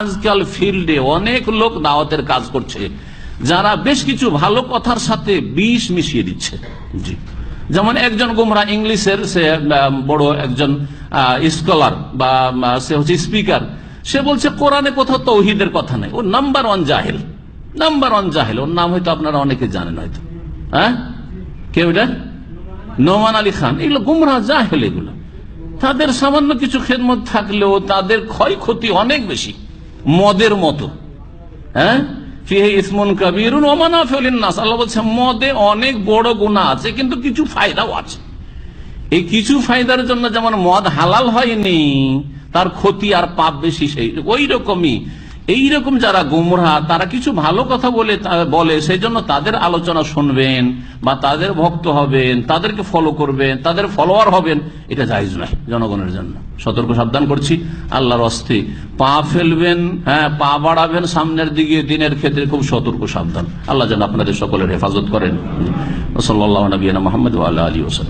আজকাল ফিল্ডে অনেক লোক দাওয়াতের কাজ করছে, যারা বেশ কিছু ভালো কথার সাথে বিষ মিশিয়ে দিচ্ছে। জি। যেমন একজন গোমরা ইংলিশের, সে বড় একজন স্কলার বা সে হচ্ছে স্পিকার সে বলছে, কোরআনে কোথাও তৌহিদের কথা নেই। ও নাম্বার ওয়ান জাহেল। নাম্বার ওয়ান জাহেল। ওর নাম হয়তো আপনারা অনেকে জানেন হয়তো। হ্যাঁ? কেউ এটা নোমান আলী খান। এগুলো গুমরা জাহেল এগুলো। তাদের সামান্য কিছু খেদমত থাকলেও তাদের ক্ষয়ক্ষতি অনেক বেশি। মদের মতো। হ্যাঁ? মদে অনেক বড় আছে, কিন্তু কিছু ফায়দাও আছে। এই কিছু ফায়দার জন্য যেমন মদ হালাল হয়নি, তার ক্ষতি আর পাপ বেশি সেই ওই রকমই এইরকম যারা গুমরা তারা কিছু ভালো কথা বলে বলে সেই জন্য তাদের আলোচনা শুনবেন বা তাদের ভক্ত হবেন, তাদেরকে ফলো করবেন, তাদের ফলোয়ার হবেন, এটা জায়জ নয় জনগণের জন্য। সতর্ক সাবধান করছি, আল্লাহর অস্তে পা ফেলবেন হ্যাঁ পা বাড়াবেন সামনের দিকে, দিনের ক্ষেত্রে খুব সতর্ক সাবধান। আল্লাহ যেন আপনাদের সকলের হেফাজত করেন। সাল্লাহ নবীনা মোহাম্মদ আল্লাহ আলী ওসাল